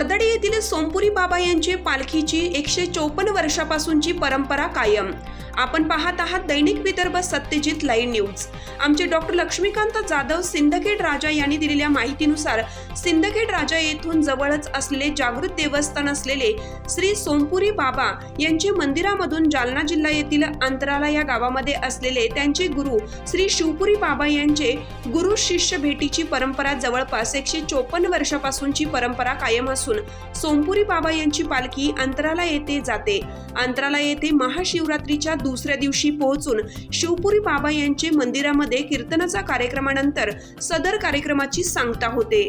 वर्दडी येथील सोमपुरी बाबा यांची पालखीची एकशे चोपन्न वर्षापासूनची परंपरा कायम. आपण पाहत आहात दैनिक विदर्भ सत्यजित लाईव्ह न्यूज. आमचे डॉक्टर लक्ष्मीकांत जाधव सिंदखेड राजा यांनी दिलेल्या माहितीनुसार सिंदखेड राजा येथून जवळच असलेले जागृत देवस्थान असलेले श्री सोमपुरी बाबा यांचे मंदिरामधून जालना जिल्हा येथील अंतराला या गावामध्ये असलेले त्यांचे गुरु श्री शिवपुरी बाबा यांचे गुरु शिष्य भेटीची परंपरा जवळपास एकशे चोपन्न वर्षापासूनची परंपरा कायम असून सोमपुरी बाबा यांची पालखी अंतराला येथे जाते. अंतराला येथे महाशिवरात्रीच्या दुसऱ्या दिवशी पोहोचून शिवपुरी बाबा यांचे मंदिरामध्ये कीर्तनाचा कार्यक्रमानंतर सदर कार्यक्रमाची सांगता होते.